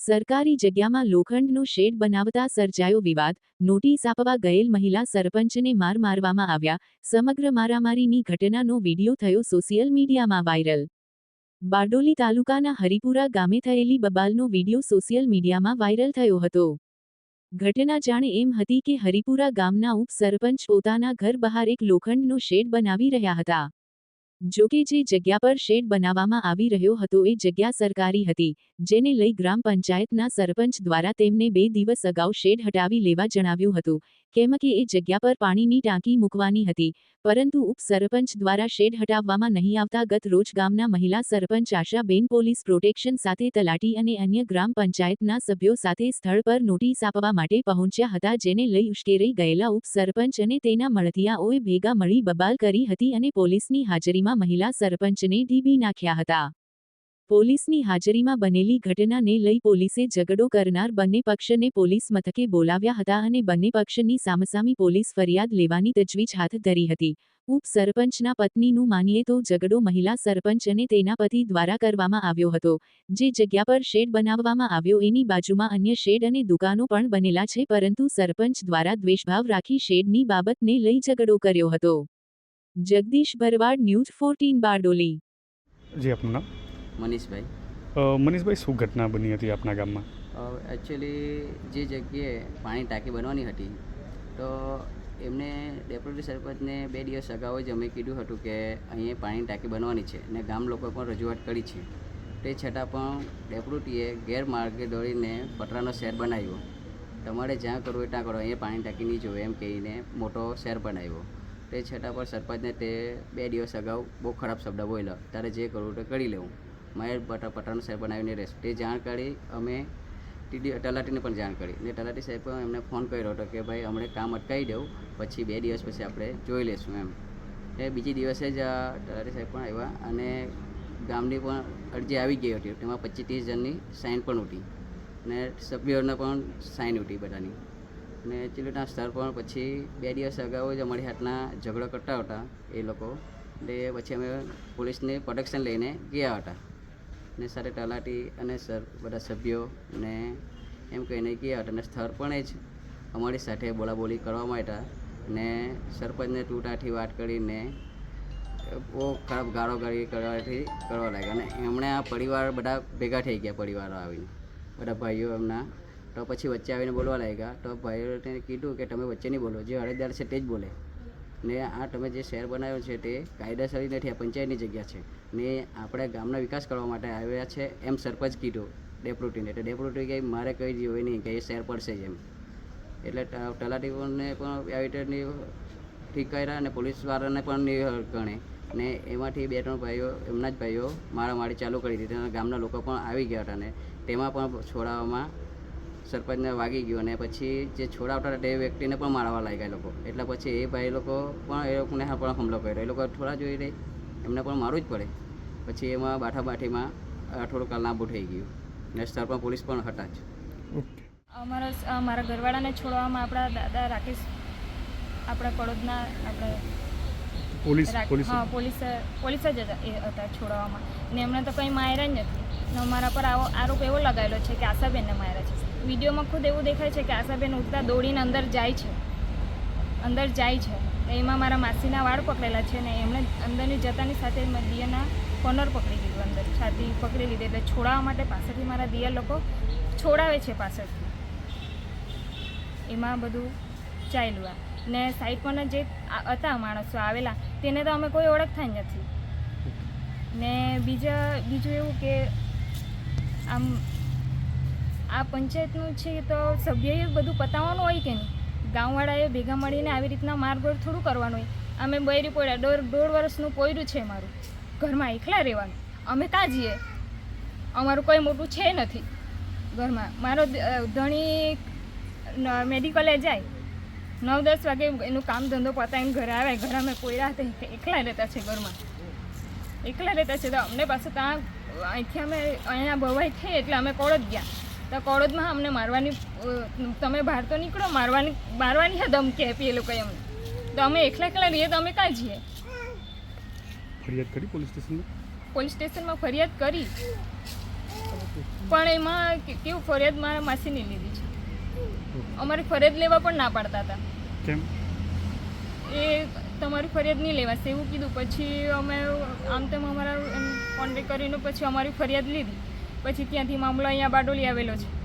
સરકારી જગ્યામાં લોખંડનો શેડ બનાવતા સર્જાયો વિવાદ, નોટિસ આપવા ગયેલ મહિલા સરપંચને માર મારવામાં આવ્યા, સમગ્ર મારામારીની ઘટનાનો વિડિયો થયો સોશિયલ મીડિયામાં વાયરલ. બારડોલી તાલુકાના હરિપુરા ગામે થયેલી બબાલનો વિડિયો સોશિયલ મીડિયામાં વાયરલ થયો હતો. ઘટના જાણે એમ હતી કે હરિપુરા ગામના ઉપસરપંચ પોતાના ઘર બહાર એક લોખંડનો શેડ બનાવી રહ્યા હતા. જો કે જે જગ્યા પર શેડ બનાવવામાં આવી રહ્યો હતો એ જગ્યા સરકારી હતી, જેને લઈ ગ્રામ પંચાયતના સરપંચ દ્વારા તેમને બે દિવસ અગાઉ શેડ હટાવી લેવા જણાવ્યું હતું, કેમ કે એ જગ્યા પર પાણીની ટાંકી મૂકવાની હતી, પરંતુ ઉપસરપંચ દ્વારા શેડ હટાવવામાં નહીં આવતા ગત રોજ ગામના મહિલા સરપંચ આશાબેન પોલીસ પ્રોટેક્શન સાથે તલાટી અને અન્ય ગ્રામ પંચાયતના સભ્યો સાથે સ્થળ પર નોટિસ આપવા માટે પહોંચ્યા હતા જેને લઈ ઉશ્કેરાઈ ગયેલા ઉપસરપંચ અને તેના મળતિયાઓએ ભેગા મળી બબાલ કરી હતી અને પોલીસની હાજરીમાં મહિલા સરપંચને ઢીબી નાખ્યા હતા. પોલીસની હાજરીમાં બનેલી ઘટનાને લઈ પોલીસે ઝઘડો કરનાર બંને પક્ષને પોલીસ મથકે બોલાવ્યા હતા અને બંને પક્ષની સામસામી પોલીસ ફરિયાદ લેવાની તજવીજ હાથ ધરી હતી. ઉપસરપંચના પત્નીનું માનીએ તો ઝઘડો મહિલા સરપંચ અને તેના પતિ દ્વારા કરવામાં આવ્યો હતો. જે જગ્યા પર શેડ બનાવવામાં આવ્યો એની બાજુમાં અન્ય શેડ અને દુકાનો પણ બનેલા છે પરંતુ સરપંચ દ્વારા દ્વેષભાવ રાખી શેડની બાબતને લઈ ઝઘડો કર્યો હતો. Jagdish Bharwad news fourteen Bardoli. જી આપનું નામ? મનીષભાઈ. મનીષભાઈ શું ઘટના બની હતી આપના ગામમાં? એકચ્યુઅલી જે જગ્યાએ પાણી ટાંકી બનવાની હતી તો એમને ડેપ્યુટી સરપંચને બે દિવસ અગાઉ જ અમે કીધું હતું કે અહીંયા પાણી ટાંકી બનવાની છે ને ગામ લોકોએ પણ રજૂઆત કરી છે. તે છતાં પણ ડેપ્યુટીએ ગેરમાર્ગે દોડીને પતરાનો શેર બનાવ્યો. તમારે જ્યાં કરવું એ ત્યાં કરો અહીંયા પાણી ટાંકી નહીં જોવે એમ કહીને મોટો શેર બનાવ્યો. તે છતાં પણ સરપંચને તે બે દિવસ અગાઉ બહુ ખરાબ શબ્દ બોલ્યો. તારે જે કરવું તે કરી લેવું. મારે પટા પટાનું સાહેબ બનાવીને રહેશે તે જાણ કરી, અમે ટીડી, તલાટીને પણ જાણ કરી. ને તલાટી સાહેબ પણ એમને ફોન કર્યો હતો કે ભાઈ, અમને કામ અટકાવી દઉં, પછી બે દિવસ પછી આપણે જોઈ લઈશું એમ. એ બીજી દિવસે જ તલાટી સાહેબ પણ આવ્યા અને ગામની પણ અરજી આવી ગઈ હતી. તેમાં પચીસ ત્રીસ જણની સાઇન પણ ઉઠી. ને સભ્યોને પણ સાઇન ઉઠી બધાની. ને ચિલોટના સ્તર પણ પછી બે દિવસ અગાઉ જ અમારી હાથના ઝઘડો કરતા હતા એ લોકો. એટલે પછી અમે પોલીસને પ્રોટેક્શન લઈને ગયા હતા. ને સાથે તલાટી અને સર, બધા સભ્યો ને એમ કહીને ગયા હતા. અને સ્થળ પણ એ જ અમારી સાથે બોલાબોલી કરવા માંડ્યા ને સરપંચને તૂટાથી વાત કરીને બહુ ખરાબ ગાળો ગાળી કરવાથી કરવા લાગ્યા. અને એમણે આ પરિવાર બધા ભેગા થઈ ગયા પરિવારો આવીને. બધા ભાઈઓ એમના તો પછી વચ્ચે આવીને બોલવા લાગ્યા. તો ભાઈઓને કીધું કે તમે વચ્ચે નહીં બોલો, જે અરજદાર છે તે જ બોલે. ને આ તમે જે શહેર બનાવ્યો છે તે કાયદેસર નથી, આ પંચાયતની જગ્યા છે. ને આપણે ગામનો વિકાસ કરવા માટે આવ્યા છે એમ સરપંચ કીધું ડેપ્યુટીને. એટલે ડેપ્યુટી કહે મારે કહી હોય નહીં કે એ શહેર પડશે જ એમ. એટલે તલાટીઓને પણ આવી રીતે ઠીક કર્યા અને પોલીસવાળાને પણ નહીં ગણે. ને એમાંથી બે ત્રણ ભાઈઓ, એમના જ ભાઈઓ મારામારી ચાલુ કરી દીધી ગામના લોકો પણ આવી ગયા હતા ને. તેમાં પણ છોડાવવામાં સરપંચને વાગી ગયું અને પછી જે છોડાવતા હતા તે વ્યક્તિને પણ મારવા લાગ્યા એ લોકો. એટલે પછી એ ભાઈ લોકો પણ એ લોકોને પણ હુમલો કર્યો. એ લોકો થોડા જોઈ રહી. એમને પણ મારવું જ પડે. પછી એમાં બાઠાબાઠીમાં થોડું કાલ નાબૂ થઈ ગયું. ને સ્થળ પર પોલીસ પણ હતા જ. અમારા મારા ઘરવાળાને છોડવામાં આપણા દાદા રાકેશ આપણા પડોદના આપણે પોલીસ પોલીસ. હા પોલીસ પોલીસ જ હતા એ હતા છોડાવવામાં ને એમને તો કંઈ માર્યા જ નથી. ને અમારા પર આવો આરોપ એવો લગાવેલો છે કે આશાબેનને માર્યા છે. વિડીયોમાં ખુદ એવું દેખાય છે કે આશાબેન ઉઠતા દોડીને અંદર જાય છે. અંદર જાય છે. એમાં મારા માસીના વાળ પકડેલા છે ને એમણે અંદરની જતાની સાથે મેં દિયાના કોર્નર પકડી લીધું અંદર. છાતી પકડી લીધી એટલે છોડાવવા માટે પાછળથી મારા દિયા લોકો છોડાવે છે પાછળથી એમાં બધું ચાલ્યું આ. ને સાઈડ પરના જે હતા માણસો આવેલા, તેને તો અમે કોઈ ઓળખતા જ નથી. ને બીજા, બીજું એવું કે આમ આ પંચાયતનું છે તો સભ્યએ બધું પતાવવાનું હોય કે નહીં? ગામવાળાએ ભેગા મળીને આવી રીતના મારગોળ થોડું કરવાનું હોય. અમે બૈરી પડ્યા. દોઢ દોઢ વર્ષનું પોયરું છે મારું. ઘરમાં એકલા રહેવાનું. અમે કાં અમારું કોઈ મોટું છે નથી. ઘરમાં. મારો ધણી મેડિકલે જાય. નવ દસ વાગે એનું કામ ધંધો પતાવીને ઘરે આવે. ઘરે અમે કોયરા હતા. એકલા રહેતા છે ઘરમાં. એકલા રહેતા છે તો અમને પાછું ત્યાં અહીંથી અમે અહીંયા ભવાઈ થઈ એટલે અમે કોળદ ગયા. તો કોળદમાં અમને મારવાની તમે બહાર તો નીકળો મારવાની મારવાની હે ધમકી આપી એ લોકોએ અમને. તો અમે એકલા એકલા રહીએ તો અમે કાં જઈએ? ફરિયાદ કરી પોલીસ સ્ટેશનમાં? પોલીસ સ્ટેશનમાં ફરિયાદ કરી. પણ એમાં કેવું ફરિયાદ મારા માસીની લીધી છે. અમારી ફરિયાદ લેવા પણ ના પાડતા હતા. કેમ? એ તમારી ફરિયાદ નહીં લેવાશે એવું કીધું. પછી અમે આમ તેમ અમારા કોન્ટેક કરીને પછી અમારી ફરિયાદ લીધી. પછી ત્યાંથી મામલો અહીંયા બારડોલી આવેલો છે.